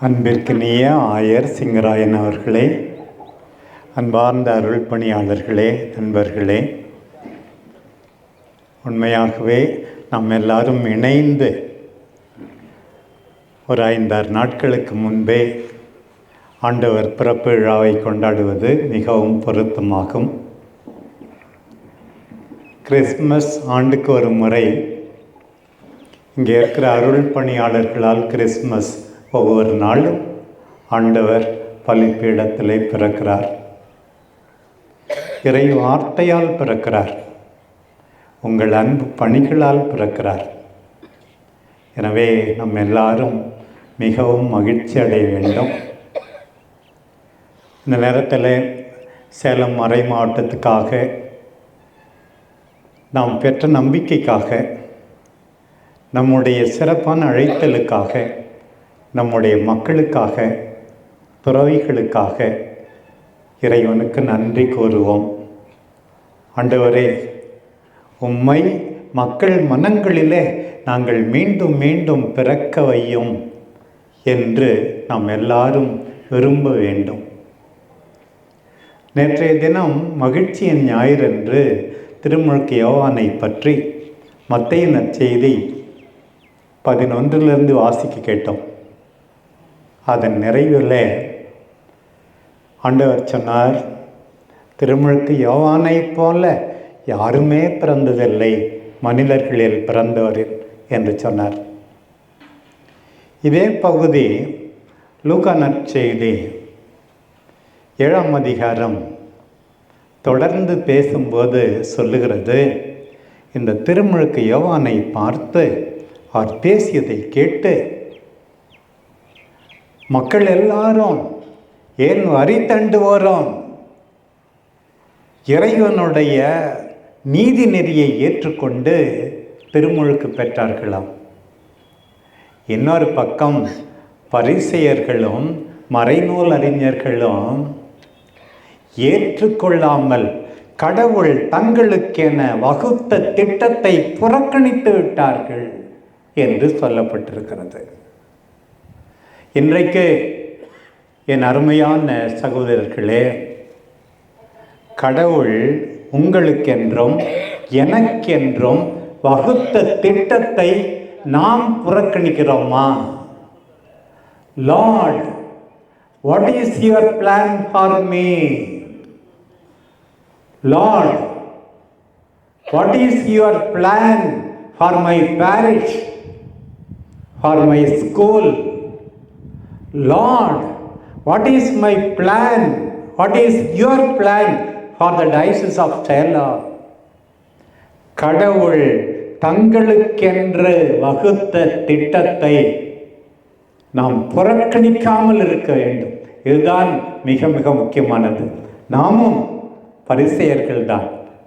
அன்பிற்கினிய ஆயர் சிங்கராயன் அவர்களே அன்பார்ந்த அருள் பணியாளர்களே நண்பர்களே. உண்மையாகவே நாம் எல்லாரும் இணைந்து ஒரு ஐந்தாறு நாட்களுக்கு முன்பே ஆண்டவர் பிறப்பு விழாவை கொண்டாடுவது மிகவும் பொருத்தமாகும். கிறிஸ்மஸ் ஆண்டுக்கு ஒரு முறை இங்கே இருக்கிற அருள் பணியாளர்களால் கிறிஸ்மஸ் ஒவ்வொரு நாளும் ஆண்டவர் பலிப்பீடத்திலே பிறக்கிறார். இறை வார்த்தையால் பிறக்கிறார். உங்கள் அன்பு பணிகளால் பிறக்கிறார். எனவே நம் எல்லாரும் மிகவும் மகிழ்ச்சி அடைய வேண்டும். இந்த நேரத்தில் சேலம் மறை மாவட்டத்துக்காக நாம் பெற்ற நம்பிக்கைக்காக நம்முடைய சிறப்பான அழைத்தலுக்காக நம்முடைய மக்களுக்காக துறவிகளுக்காக இறைவனுக்கு நன்றி கூறுவோம். ஆண்டவரே உம்மை மக்கள் மனங்களிலே நாங்கள் மீண்டும் மீண்டும் பிறக்க வையும் என்று நாம் எல்லாரும் விரும்ப வேண்டும். நேற்றைய தினம் மகிழ்ச்சியின் ஞாயிறன்று திருமுழுக்கு யோவானை பற்றி மத்திய நற்செய்தி பதினொன்றிலிருந்து வாசிக்க கேட்டோம். அதன் நிறைவில் ஆண்டவர் சொன்னார் திருமுழுக்கு யோவானை போல யாருமே பிறந்ததில்லை மனிதர்களில் பிறந்தவரில் என்று சொன்னார். இதே பகுதி லூகா நற்செய்தி ஏழாம் அதிகாரம் தொடர்ந்து பேசும்போது சொல்லுகிறது இந்த திருமுழுக்கு யோவானை பார்த்து அவர் பேசியதை கேட்டு மக்கள் எல்லாரும் ஏன் வரி தண்டுவோரும்? இறைவனுடைய நீதி நெறியை ஏற்றுக்கொண்டு திருமுழுக்கு பெற்றார்களாம். இன்னொரு பக்கம் பரிசெயர்களும் மறைநூல் அறிஞர்களும் ஏற்றுக்கொள்ளாமல் கடவுள் தங்களுக்கென வகுத்த திட்டத்தை புறக்கணித்து விட்டார்கள் என்று சொல்லப்பட்டிருக்கிறது. இன்றைக்கு என் அருமையான சகோதரர்களே கடவுள் உங்களுக்கென்றும் எனக்கென்றும் வகுத்த திட்டத்தை நாம் புறக்கணிக்கிறோமா? Lord what is your plan for me lord what is your plan for my parish for my school lord what is my plan what is your plan for the dioceses of Stella? கடவுள் தங்களுக்கென்று வகுத்த திட்டத்தை நாம் புறக்கணிக்காமல் இருக்க வேண்டும். இதுதான் மிக மிக முக்கியமானது. நாமும் பரிசெயர்கள் தான்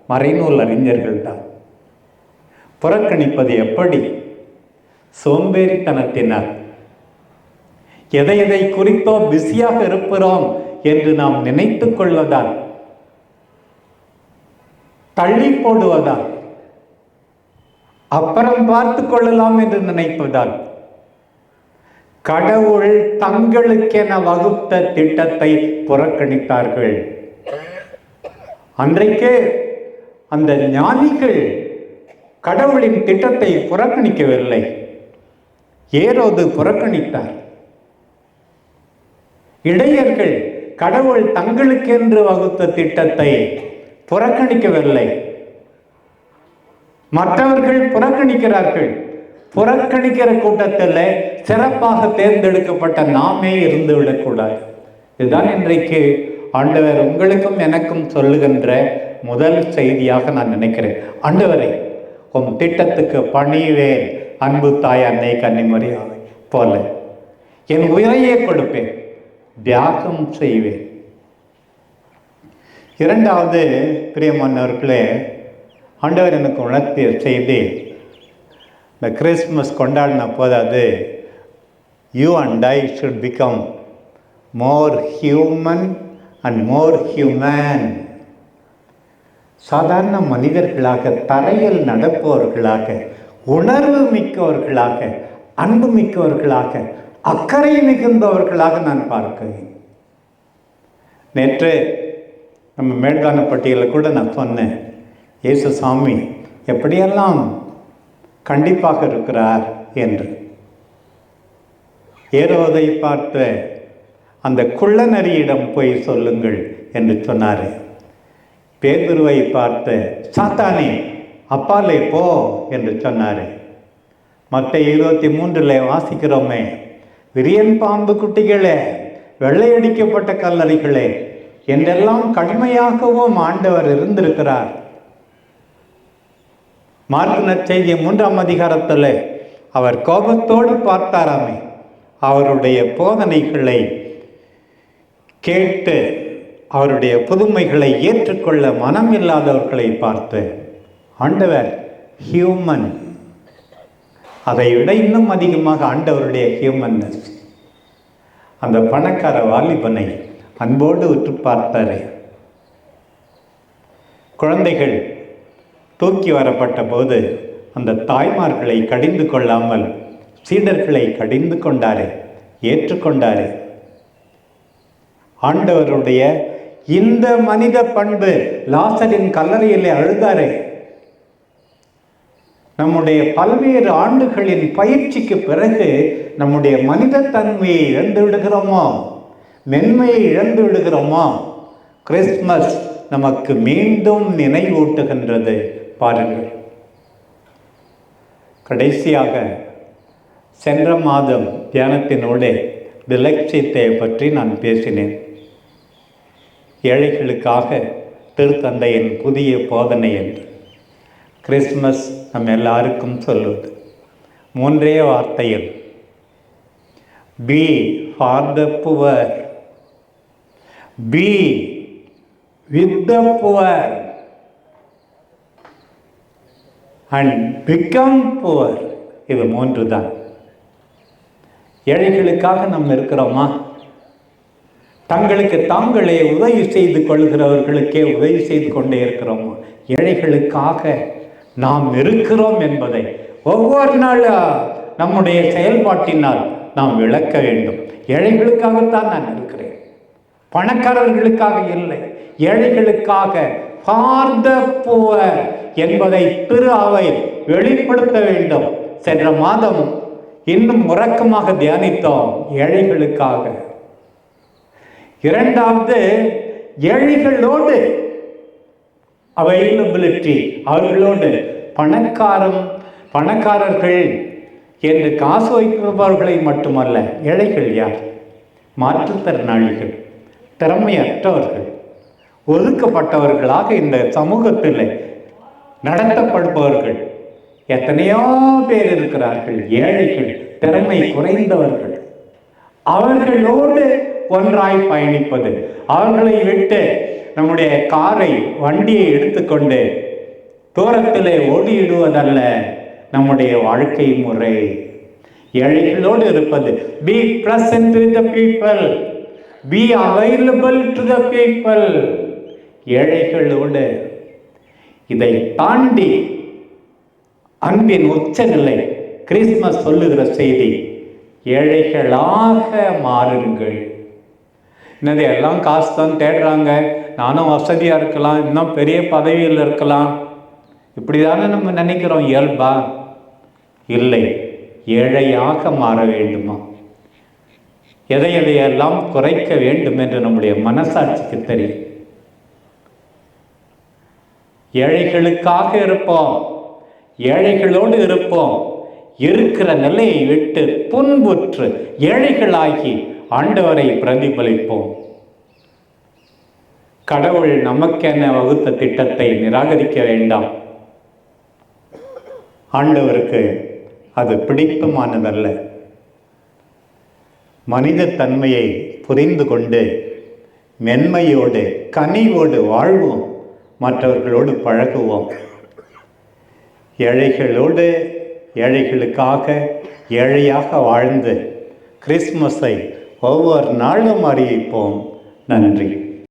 மறைநூல் அறிஞர்கள் தான் புறக்கணிப்பது எப்படி? சோம்பேறித்தனத்தினர் எதை எதை குறித்தோ பிஸியாக இருப்போம் என்று நாம் நினைத்துக் கொள்வதால் தள்ளி போடுவதால் அப்புறம் பார்த்து கொள்ளலாம் என்று நினைப்பதால் கடவுள் தங்களுக்கென வகுத்த திட்டத்தை புறக்கணித்தார்கள். அன்றைக்கு அந்த ஞானிகள் கடவுளின் திட்டத்தை புறக்கணிக்கவில்லை. ஏரோது புறக்கணித்தார். இடையர்கள் கடவுள் தங்களுக்கென்று வகுத்த திட்டத்தை புறக்கணிக்கவில்லை. மற்றவர்கள் புறக்கணிக்கிறார்கள். புறக்கணிக்கிற கூட்டத்தில் சிறப்பாக தேர்ந்தெடுக்கப்பட்ட நாமே இருந்து விடக்கூடாது. இதுதான் இன்றைக்கு ஆண்டவர் உங்களுக்கும் எனக்கும் சொல்லுகின்ற முதல் செய்தியாக நான் நினைக்கிறேன். ஆண்டவரை உம் திட்டத்துக்கு பணிவேன் அன்பு தாய் அன்னை கன்னிமரியாவை போல. என் உயிரையே கொடுப்பேன். தியாகம் செய்வேன். இரண்டாவது பிரியமானவர்களே ஆண்டவர் எனக்கு உணர்த்திய செய்தி இந்த கிறிஸ்மஸ் கொண்டாடின போது அது you and I should become more human and more human சாதாரண மனிதர்களாக தரையில் நடப்பவர்களாக உணர்வு மிக்கவர்களாக அன்பு மிக்கவர்களாக அக்கறை மிகுந்தவர்களாக நான் பார்க்கிறேன். நேற்று நம்ம மேற்கான பட்டியலில் கூட நான் சொன்னேன் இயேசு சாமி எப்படியெல்லாம் கண்டிப்பாக இருக்கிறார் என்று. ஏறுவதை பார்த்த அந்த குள்ளநரியிடம் போய் சொல்லுங்கள் என்று சொன்னார். பேதுருவை பார்த்த சாத்தானே அப்பாலே போ என்று சொன்னார். மற்ற இருபத்தி மூன்றில் வாசிக்கிறோமே விரியன் பாம்பு குட்டிகளே வெள்ளையடிக்கப்பட்ட கல்லறைகளே என்றெல்லாம் கடுமையாகவும் ஆண்டவர் இருந்திருக்கிறார். மார்க்கு நற்செய்தி மூன்றாம் அதிகாரத்தில் அவர் கோபத்தோடு பார்த்தாராமே அவருடைய போதனைகளை கேட்டு அவருடைய புதுமைகளை ஏற்றுக்கொள்ள மனம் இல்லாதவர்களை பார்த்து ஆண்டவர் ஹியூமன் அதை விட இன்னும் அதிகமாக ஆண்டவருடைய ஹியூமன்னஸ் அந்த பணக்கார வாலிபனை அன்போடு உற்று பார்த்தார். குழந்தைகள் தூக்கி வரப்பட்ட போது அந்த தாய்மார்களை கடிந்து கொள்ளாமல் சீடர்களை கடிந்து கொண்டாரு ஏற்றுக்கொண்டாரு. ஆண்டவருடைய இந்த மனித பண்பு லாசரின் கல்லறையிலே அழுதாரே. நம்முடைய பல்வேறு ஆண்டுகளின் பயிற்சிக்கு பிறகு நம்முடைய மனித தன்மையை இழந்து விடுகிறோமோ? மென்மையை இழந்து விடுகிறோமோ? கிறிஸ்மஸ் நமக்கு மீண்டும் நினைவூட்டுகின்றது. பாருங்கள். கடைசியாக சென்ற மாதம் தியானத்தினோடு விலட்சியத்தை பற்றி நான் பேசினேன். ஏழைகளுக்காக திருத்தந்தையின் புதிய போதனை என்று. கிறிஸ்மஸ் நம்ம எல்லாருக்கும் சொல்லுவது மூன்றே வார்த்தையில் be for the poor be with the poor and become poor இது மூன்று தான் ஏழைகளுக்காக நம்ம இருக்கிறோமா? தங்களுக்கு தாங்களே உதவி செய்து கொள்கிறவர்களுக்கே உதவி செய்து கொண்டே இருக்கிறோமா? ஏழைகளுக்காக நாம் இருக்கிறோம் என்பதை ஒவ்வொரு நாளும் நம்முடைய செயல்பாட்டினால் நாம் விளக்க வேண்டும். ஏழைகளுக்காகத்தான் நான் இருக்கிறேன். பணக்காரர்களுக்காக இல்லை. ஏழைகளுக்காக ஃபார் த புவர் என்பதை திரு அவை வெளிப்படுத்த வேண்டும். சென்ற மாதம் இன்னும் உறக்கமாக தியானித்தோம் ஏழைகளுக்காக. இரண்டாவது ஏழைகளோடு அவைலபிலிட்டி அவர்களோடு பணக்காரம் பணக்காரர்கள் என்று காசு வைப்பவர்களை மட்டுமல்ல ஏழைகள் யார்? மாற்றுத்திறனாளிகள் திறமையற்றவர்கள் ஒதுக்கப்பட்டவர்களாக இந்த சமூகத்தில் நடத்தப்படுபவர்கள். எத்தனையோ பேர் இருக்கிறார்கள் ஏழைகள் திறமை குறைந்தவர்கள். அவர்களோடு ஒன்றாய் பயணிப்பது அவர்களை விட்டு நம்முடைய காரை வண்டியை எடுத்துக்கொண்டு தூரத்திலே ஓடியிடுவதல்ல நம்முடைய வாழ்க்கை முறை. ஏழைகளோடு இருப்பது be present with the people be available to the people ஏழைகளோடு இதை தாண்டி அன்பின் உச்சநிலை கிறிஸ்மஸ் சொல்லுகிற செய்தி ஏழைகளாக மாறுங்கள். என்னது எல்லாம் காசு தான் தேடுறாங்க? நானும் வசதியாக இருக்கலாம் இன்னும் பெரிய பதவியில் இருக்கலாம். இப்படி தானே நம்ம நினைக்கிறோம் இயல்பா? இல்லை ஏழையாக மாற வேண்டுமா? எதை எதையெல்லாம் குறைக்க வேண்டும் என்று நம்முடைய மனசாட்சிக்கு தெரியும். ஏழைகளுக்காக இருப்போம் ஏழைகளோடு இருப்போம். இருக்கிற நிலையை விட்டு புன்புற்று ஏழைகளாகி ஆண்டவரை பிரதிபலிப்போம். கடவுள் நமக்கென வகுத்த திட்டத்தை நிராகரிக்க வேண்டாம். ஆண்டவருக்கு அது பிடித்தமானதல்ல. மனித தன்மையை புரிந்து கொண்டு மென்மையோடு கனிவோடு வாழ்வோம் மற்றவர்களோடு பழகுவோம். ஏழைகளோடு ஏழைகளுக்காக ஏழையாக வாழ்ந்து கிறிஸ்மஸை ஒவ்வொரு நாளும் அறிவிப்போம். நன்றி.